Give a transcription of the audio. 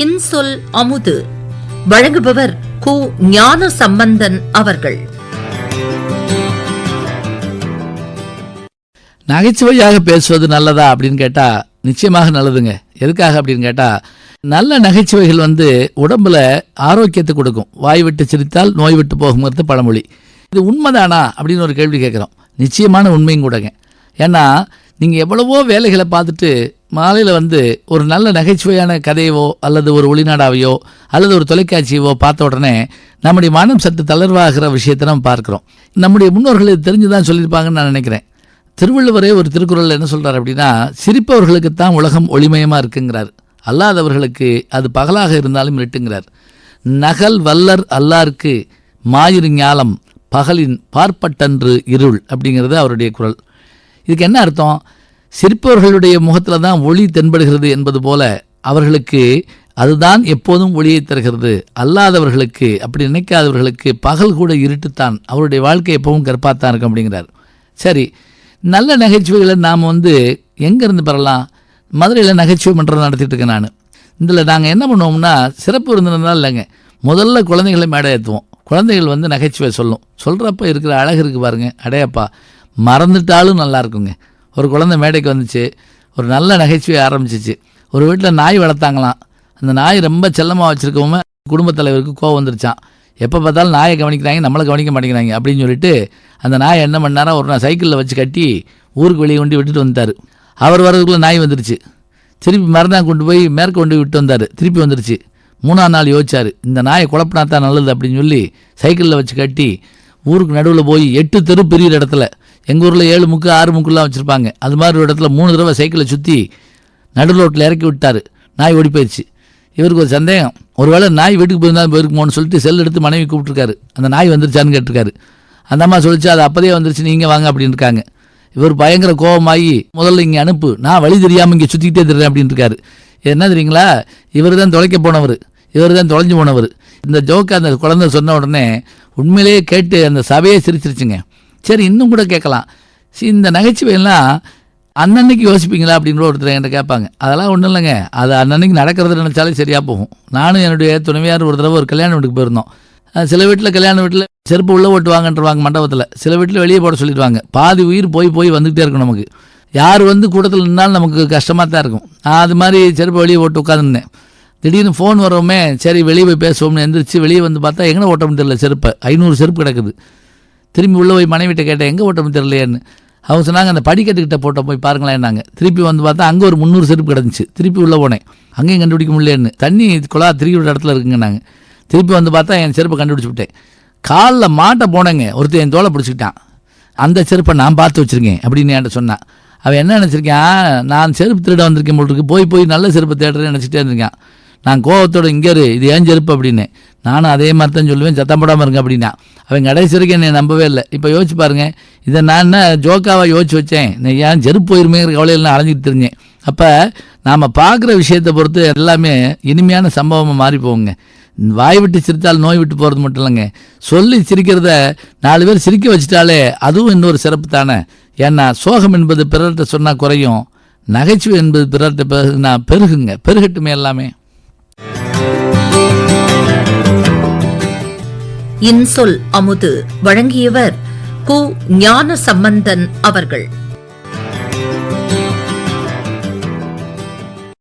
இன்சொல் அமுது. வழங்குபவர் கு ஞான சம்பந்தன் அவர்கள். நகைச்சுவையாக பேசுவது நல்லதா அப்படின்னு கேட்டா நிச்சயமாக நல்லதுங்க. எதுக்காக அப்படின்னு கேட்டா நல்ல நகைச்சுவைகள் வந்து உடம்புல ஆரோக்கியத்தை கொடுக்கும். வாய் விட்டு சிரித்தால் நோய் விட்டு போகுங்கிறது பழமொழி. இது உண்மைதானா அப்படின்னு ஒரு கேள்வி கேட்குறோம். நிச்சயமான உண்மையும் கூடங்க. ஏன்னா நீங்கள் எவ்வளவோ வேலைகளை பார்த்துட்டு மாலையில் வந்து ஒரு நல்ல நகைச்சுவையான கதையவோ அல்லது ஒரு ஒளிநாடாவையோ அல்லது ஒரு தொலைக்காட்சியவோ பார்த்த உடனே நம்முடைய மனம் சற்று தளர்வாகிற விஷயத்தை நம்ம பார்க்குறோம். நம்முடைய முன்னோர்கள் இது தெரிஞ்சு தான் சொல்லியிருப்பாங்கன்னு நான் நினைக்கிறேன். திருவள்ளுவரே ஒரு திருக்குறள் என்ன சொல்கிறார் அப்படின்னா சிரிப்பவர்களுக்கு தான் உலகம் ஒளிமயமாக இருக்குங்கிறார். அல்லாதவர்களுக்கு அது பகலாக இருந்தாலும் இருட்டுங்கிறார். நகல் வல்லர் அல்லார்க்கு மாயிரு ஞாலம் பகலின் பார்ப்பட்டன்று இருள் அப்படிங்கிறது அவருடைய குரல். இதுக்கு என்ன அர்த்தம்? சிரிப்பவர்களுடைய முகத்தில் தான் ஒளி தென்படுகிறது என்பது போல அவர்களுக்கு அதுதான் எப்போதும் ஒளியை தருகிறது. அல்லாதவர்களுக்கு அப்படி நினைக்காதவர்களுக்கு பகல் கூட இருட்டுத்தான். அவருடைய வாழ்க்கை எப்பவும் கற்பாத்தான் இருக்கும் அப்படிங்கிறார். சரி நல்ல நகைச்சுவைகளை நாம் வந்து எங்கேருந்து பெறலாம்? மதுரையில் நகைச்சுவை மன்றம் நடத்திட்டு இருக்கேன் நான். இதில் நாங்கள் என்ன பண்ணுவோம்னா சிறப்பு விருந்தினர்தான் இல்லைங்க. முதல்ல குழந்தைகளை மேடை ஏற்றுவோம் குழந்தைகள் வந்து நகைச்சுவை சொல்லும். சொல்கிறப்ப இருக்கிற அழகு இருக்குது பாருங்க அடையப்பா. மறந்துட்டாலும் நல்லா இருக்குங்க. ஒரு குழந்தை மேடைக்கு வந்துச்சு. ஒரு நல்ல நகைச்சுவை ஆரம்பிச்சிச்சு. ஒரு வீட்டில் நாய் வளர்த்தாங்களாம். அந்த நாய் ரொம்ப செல்லமாக வச்சுருக்கவுமே குடும்பத் தலைவருக்கு கோவம் வந்துருச்சான் எப்போ பார்த்தாலும் நாயை கவனிக்கிறாங்க நம்மளை கவனிக்க மாட்டேங்கிறாங்க அப்படின்னு சொல்லிட்டு அந்த நாய் என்ன பண்ணாரா ஒரு நாள் சைக்கிளில் வச்சு கட்டி ஊருக்கு வெளியே கொண்டு விட்டுட்டு வந்துட்டார். அவர் வரதுக்குள்ளே நாய் வந்துருச்சு. திருப்பி மறுநாள் கொண்டு போய் மேற்க கொண்டு விட்டு வந்தார். திருப்பி வந்துருச்சு. மூணாம் நாள் யோசிச்சார் இந்த நாயை குழப்பினா தான் நல்லது அப்படின்னு சொல்லி சைக்கிளில் வச்சு கட்டி ஊருக்கு நடுவில் போய் எட்டு தெரு பெரிய இடத்துல. எங்கள் ஊரில் ஏழு முக்கு ஆறு முக்குலாம் வச்சுருப்பாங்க. அது மாதிரி ஒரு இடத்துல மூணு தடவை சைக்கிளை சுற்றி நடு ரோட்டில் இறக்கி விட்டார். நாய் ஓடி போயிடுச்சு இவருக்கு ஒரு சந்தேகம். ஒருவேளை நாய் வீட்டுக்கு போயிருந்தாலும் போயிருக்குமோன்னு சொல்லிட்டு செல் எடுத்து மனைவி கூப்பிட்டுருக்காரு. அந்த நாய் வந்துருச்சான்னு கேட்டிருக்காரு. அந்த அம்மா சொல்லிச்சு அது அப்போதே வந்துருச்சு நீங்கள் வாங்க அப்படின்னு இருக்காங்க இவர் பயங்கர கோபமாகி முதல்ல இங்கே அனுப்பு நான் வழி தெரியாமல் இங்கே சுற்றிக்கிட்டே தெரிறேன் அப்படின்னு இருக்காரு என்ன தெரியுங்களா? இவர் தான் தொலைக்க போனவர். இவர் தான் தொலைஞ்சு போனவர். இந்த ஜோக்கை அந்த குழந்தை சொன்ன உடனே உண்மையிலேயே கேட்டு அந்த சபையே சிரிச்சிருச்சுங்க. சரி இன்னும் கூட கேட்கலாம். சரி இந்த நகைச்சுவையெல்லாம் அன்னன்னைக்கு யோசிப்பீங்களா அப்படின்னு ஒருத்தர் என்கிட்ட கேட்பாங்க. அதெல்லாம் ஒன்றும் இல்லைங்க. அது அன்னன்னைக்கு நடக்கிறது நினச்சாலே சரியாக போகும். நானும் என்னுடைய துணைவியார் ஒரு தடவை ஒரு கல்யாண வீட்டுக்கு போயிருந்தோம். சில வீட்டில் கல்யாண வீட்டில் செருப்பு உள்ளே ஓட்டுவாங்கன்றவாங்க மண்டபத்தில். சில வீட்டில் வெளியே போட சொல்லிடுவாங்க. பாதி உயிர் போய் போய் வந்துகிட்டே இருக்கும் நமக்கு. யார் வந்து கூட்டத்தில் நின்னாலும் நமக்கு கஷ்டமாக தான் இருக்கும். நான் அது மாதிரி செருப்பு வெளியே ஓட்டு உட்காந்துருந்தேன் திடீர்னு ஃபோன் வரோமே சரி வெளியே போய் பேசுவோம்னு எந்திரிச்சு வெளியே வந்து பார்த்தா எங்கே ஓட்டம் தெரியல செருப்பை. ஐநூறு செருப்பு கிடக்குது. திரும்பி உள்ளே போய் மனைவிட்ட கேட்டேன் எங்கே ஓட்டம் தெரியலையேன்னு. அவங்க சொன்னாங்க அந்த படிக்கட்டுக்கிட்ட போட்ட போய் பாருங்களேன் நாங்கள் திருப்பி வந்து பார்த்தா அங்கே ஒரு முந்நூறு செருப்பு கிடந்துச்சு. திருப்பி உள்ளே போனேன். அங்கேயும் கண்டுபிடிக்க முடியலன்னு தண்ணி குழா திருப்பி விட இடத்துல இருக்குங்க நாங்கள் திருப்பி வந்து பார்த்தா என் செருப்பை கண்டுபிடிச்சி விட்டேன். காலில் மாட்ட போனேங்க. ஒருத்தன் என் தோலை பிடிச்சிக்கிட்டான். அந்த செருப்பை நான் பார்த்து வச்சுருக்கேன் அப்படின்னு என்கிட்ட சொன்னான் அவன் என்ன நினச்சிருக்கான்? நான் செருப்பு திருட வந்திருக்கேன் போல் இருக்கு. போய் போய் நல்ல செருப்பு தேடுறேன்னு நினச்சிட்டே இருந்திருக்கான். நான் கோவத்தோட இங்கே இரு இது ஏன் செருப்பு? அப்படின்னு. நானும் அதே மாதிரி தான் சொல்லுவேன் சத்தம் போடாமல் இருங்க அப்படின்னா. அவன் கடைசி வரைக்கும் என்னை நம்பவே இல்லை. இப்போ யோசிச்சு பாருங்க இதை நான் என்ன ஜோக்காவாக யோசிச்சு வச்சேன்? நான் ஏன் செருப்பு போயிருமேங்கிற கவலையில் நான் அலைஞ்சிட்டு தெரிஞ்சேன் அப்போ நாம் பார்க்குற விஷயத்தை பொறுத்து எல்லாமே இனிமையான சம்பவமாக மாறி போகுங்க. வாய் விட்டு சிரித்தால் நோய் விட்டு போகிறது மட்டும் இல்லைங்க. சொல்லி சிரிக்கிறத நாலு பேர் சிரிக்க வச்சிட்டாலே அதுவும் இன்னொரு சிறப்பு தானே. ஏன்னா சோகம் என்பது பிறர்கிட்ட சொன்னால் குறையும் நகைச்சுவை என்பது பிறர்கிட்ட பெருகுனா பெருகுங்க பெருகட்டுமே எல்லாமே. இன்சொல் அமுது வழங்கியவர் கு ஞான சம்பந்தன் அவர்கள்.